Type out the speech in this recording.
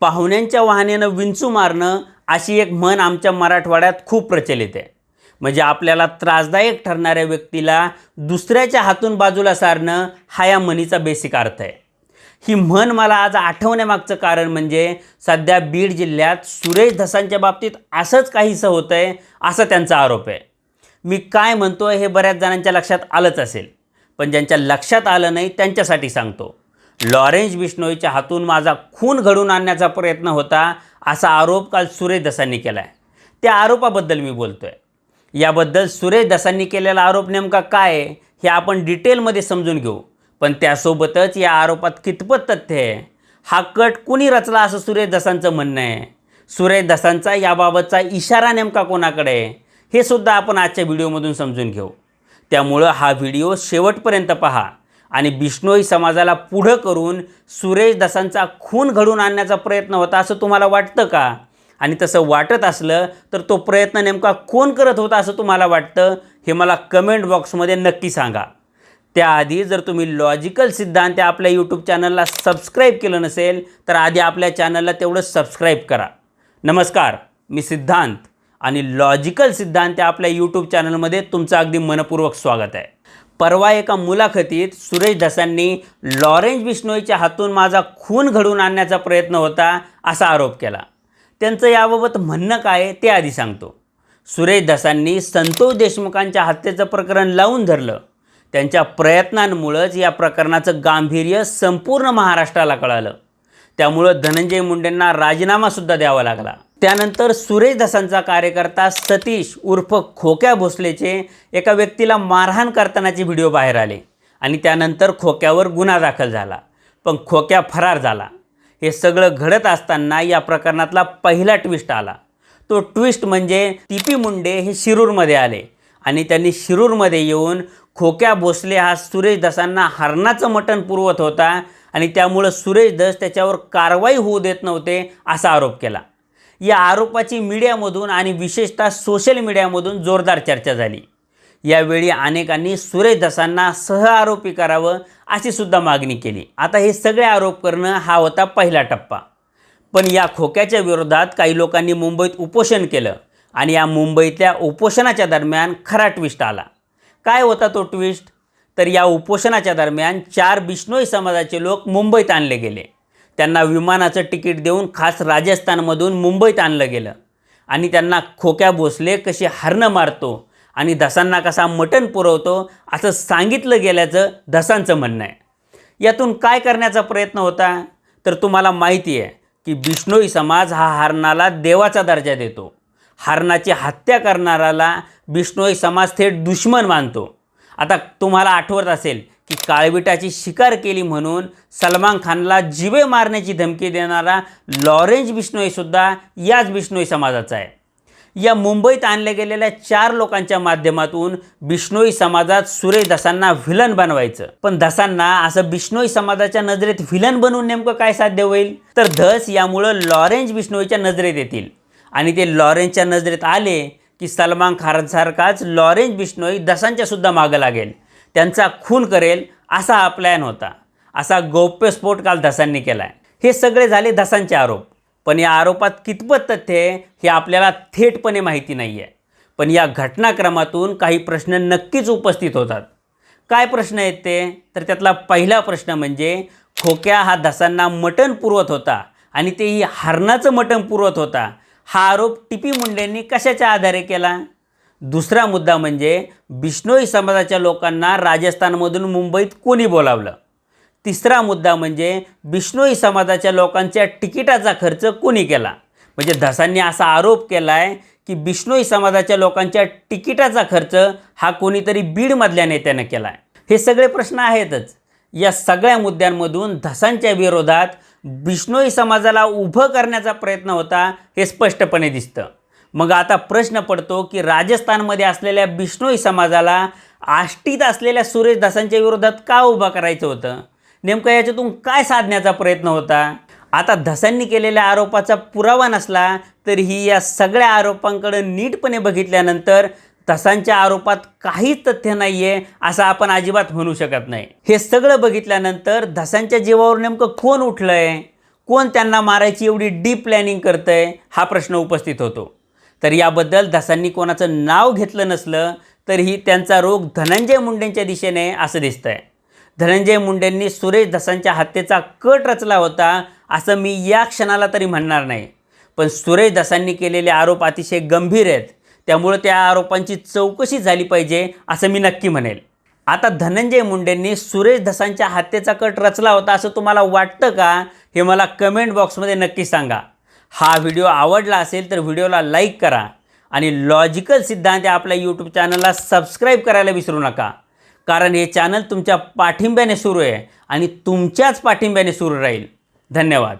पाहुण्यांच्या वाहनेनं विंचू मारणं अशी एक म्हण आमच्या मराठवाड्यात खूप प्रचलित आहे. म्हणजे आपल्याला त्रासदायक ठरणाऱ्या व्यक्तीला दुसऱ्याच्या हातून बाजूला सारणं हा या म्हणीचा बेसिक अर्थ आहे. ही म्हण मला आज आठवण्यामागचं कारण म्हणजे सध्या बीड जिल्ह्यात सुरेश धसांच्या बाबतीत असंच काहीसं होतं आहे असा त्यांचा आरोप आहे. मी काय म्हणतो हे बऱ्याच जणांच्या लक्षात आलंच असेल. पण ज्यांच्या लक्षात आलं नाही त्यांच्यासाठी सांगतो. लॉरेन्स बिश्नोईच्या हातून माझा खून घडून आणण्याचा प्रयत्न होता असा आरोप काल सुरेश दसांनी केला आहे त्या आरोपाबद्दल मी बोलतो आहे याबद्दल सुरेश दसांनी केलेला आरोप नेमका काय आहे हे आपण डिटेलमध्ये समजून घेऊ. पण त्यासोबतच या आरोपात कितपत तथ्य आहे हा कट कुणी रचला असं सुरेश दसांचं म्हणणं आहे? सुरेश दसांचा याबाबतचा इशारा नेमका कोणाकडे आहे हे सुद्धा आपण आजच्या व्हिडिओमधून समजून घेऊ. त्यामुळं हा व्हिडिओ शेवटपर्यंत पहा. आणि बिष्णोई समाजाला पुढं करून सुरेश दसांचा खून घडून आणण्याचा प्रयत्न होता असं तुम्हाला वाटतं का? आणि तसं वाटत असलं तर तो प्रयत्न नेमका कोण करत होता असं तुम्हाला वाटतं? हे मला कमेंट बॉक्समध्ये नक्की सांगा. त्याआधी जर तुम्ही लॉजिकल सिद्धांत आपल्या यूट्यूब चॅनलला सबस्क्राईब केलं नसेल तर आधी आपल्या चॅनलला तेवढं सबस्क्राईब करा. नमस्कार मी सिद्धांत आणि लॉजिकल सिद्धांत आपल्या यूट्यूब चॅनलमध्ये तुमचं अगदी मनपूर्वक स्वागत आहे. परवा एका मुलाखतीत सुरेश धसांनी लॉरेन्स बिश्नोईच्या हातून माझा खून घडवून आणण्याचा प्रयत्न होता असा आरोप केला. त्यांचं याबाबत म्हणणं काय ते आधी सांगतो. सुरेश धसांनी संतोष देशमुखांच्या हत्येचं प्रकरण लावून धरलं. त्यांच्या प्रयत्नांमुळंच या प्रकरणाचं गांभीर्य संपूर्ण महाराष्ट्राला कळालं. त्यामुळं धनंजय मुंडेंना राजीनामासुद्धा द्यावा लागला. त्यानंतर सुरेश दसांचा कार्यकर्ता सतीश उर्फ खोक्या भोसलेचे एका व्यक्तीला मारहाण करतानाचे व्हिडिओ बाहेर आले आणि त्यानंतर खोक्यावर गुन्हा दाखल झाला. पण खोक्या फरार झाला. हे सगळं घडत असताना या प्रकरणातला पहिला ट्विस्ट आला. तो ट्विस्ट म्हणजे टी पी मुंडे हे शिरूरमध्ये आले आणि त्यांनी शिरूरमध्ये येऊन खोक्या भोसले हा सुरेश दसांना हरणाचं मटण पुरवत होता आणि त्यामुळं सुरेश दस त्याच्यावर कारवाई होऊ देत नव्हते असा आरोप केला. या आरोपाची मीडियामधून आणि विशेषतः सोशल मीडियामधून जोरदार चर्चा झाली. यावेळी अनेकांनी सुरेश दसांना सहआरोपी करावं अशी सुद्धा मागणी केली. आता हे सगळे आरोप करणं हा होता पहिला टप्पा. पण या खोक्याच्या विरोधात काही लोकांनी मुंबईत उपोषण केलं आणि या मुंबईतल्या उपोषणाच्या दरम्यान खरा ट्विस्ट आला. काय होता तो ट्विस्ट तर या उपोषणाच्या दरम्यान चार बिश्नोई समाजाचे लोक मुंबईत आणले गेले. त्यांना विमानाचं तिकीट देऊन खास राजस्थानमधून मुंबईत आणलं गेलं. आणि त्यांना खोक्या भोसले कशी हरणं मारतो आणि धसांना कसा मटण पुरवतो असं सांगितलं गेल्याचं धसांचं म्हणणं आहे. यातून काय करण्याचा प्रयत्न होता? तर तुम्हाला माहिती आहे की बिष्णोई समाज हा हरणाला देवाचा दर्जा देतो. हरणाची हत्या करणाराला बिष्णोई समाज थेट दुश्मन मानतो. आता तुम्हाला आठवत असेल की काळविटाची शिकार केली म्हणून सलमान खानला जिवे मारण्याची धमकी देणारा लॉरेन्स बिश्नोईसुद्धा याच बिष्णोई समाजाचा आहे. या मुंबईत आणल्या गेलेल्या चार लोकांच्या माध्यमातून बिष्णोई समाजात सुरेश दसांना व्हिलन बनवायचं. पण दसांना असं बिष्णोई समाजाच्या नजरेत व्हिलन बनवून नेमकं काय साध्य होईल? तर धस यामुळं लॉरेन्स बिष्णोईच्या नजरेत येतील. आणि ते लॉरेन्सच्या नजरेत आले की सलमान खानसारखाच लॉरेन्स बिष्णोई दसांच्या सुद्धा मागं लागेल. त्यांचा खून करेल असा हा प्लॅन होता. असा गौप्यस्फोट काल धसांनी केला आहे हे सगळे झाले धसांचे आरोप. पण या आरोपात कितपत तथ्य आहे हे आपल्याला थेटपणे माहिती नाही आहे पण या घटनाक्रमातून काही प्रश्न नक्कीच उपस्थित होतात. काय प्रश्न आहेत ते? तर त्यातला पहिला प्रश्न म्हणजे खोक्या हा धसांना मटण पुरवत होता आणि तेही हरणाचं मटण पुरवत होता. हा आरोप टिपी मुंडेंनी कशाच्या आधारे केला? दुसरा मुद्दा म्हणजे बिश्नोई समाजाच्या लोकांना राजस्थानमधून मुंबईत कोणी बोलावलं? तिसरा मुद्दा म्हणजे बिश्नोई समाजाच्या लोकांच्या तिकिटाचा खर्च कोणी केला? म्हणजे धसांनी असा आरोप केला आहे की बिश्नोई समाजाच्या लोकांच्या तिकिटाचा खर्च हा कोणीतरी बीडमधल्या नेत्यानं केला आहे हे सगळे प्रश्न आहेतच. या सगळ्या मुद्द्यांमधून धसांच्या विरोधात बिश्नोई समाजाला उभं करण्याचा प्रयत्न होता हे स्पष्टपणे दिसतं. मग आता प्रश्न पडतो की राजस्थानमध्ये असलेल्या बिष्णोई समाजाला आष्टीत असलेल्या सुरेश दासांच्या विरोधात का उभं करायचं होतं? नेमकं याच्यातून काय साधण्याचा प्रयत्न होता? आता धसांनी केलेल्या आरोपाचा पुरावा नसला तरीही या सगळ्या आरोपांकडे नीटपणे बघितल्यानंतर धसांच्या आरोपात काहीच तथ्य नाही आहे असं आपण अजिबात म्हणू शकत नाही. हे सगळं बघितल्यानंतर धसांच्या जीवावर नेमकं कोण उठलं आहे कोण त्यांना मारायची एवढी डीप प्लॅनिंग करतंय? हा प्रश्न उपस्थित होतो. तर याबद्दल धसांनी कोणाचं नाव घेतलं नसलं तरीही त्यांचा रोग धनंजय मुंडेंच्या दिशेने असं दिसतंय. धनंजय मुंडेंनी सुरेश धसांच्या हत्येचा कट रचला होता असं मी या क्षणाला तरी म्हणणार नाही. पण सुरेश धसांनी केलेले आरोप अतिशय गंभीर आहेत. त्यामुळं त्या आरोपांची चौकशी झाली पाहिजे असं मी नक्की म्हणेल. आता धनंजय मुंडेंनी सुरेश धसांच्या हत्येचा कट रचला होता असं तुम्हाला वाटतं का? हे मला कमेंट बॉक्समध्ये नक्की सांगा. हा व्हिडिओ आवडला असेल तर व्हिडिओला लाईक करा आणि लॉजिकल सिद्धांत या आपल्या यूट्यूब चॅनलला सबस्क्राईब करायला विसरू नका. कारण हे चॅनल तुमच्या पाठिंब्याने सुरू आहे आणि तुमच्याच पाठिंब्याने सुरू राहील. धन्यवाद.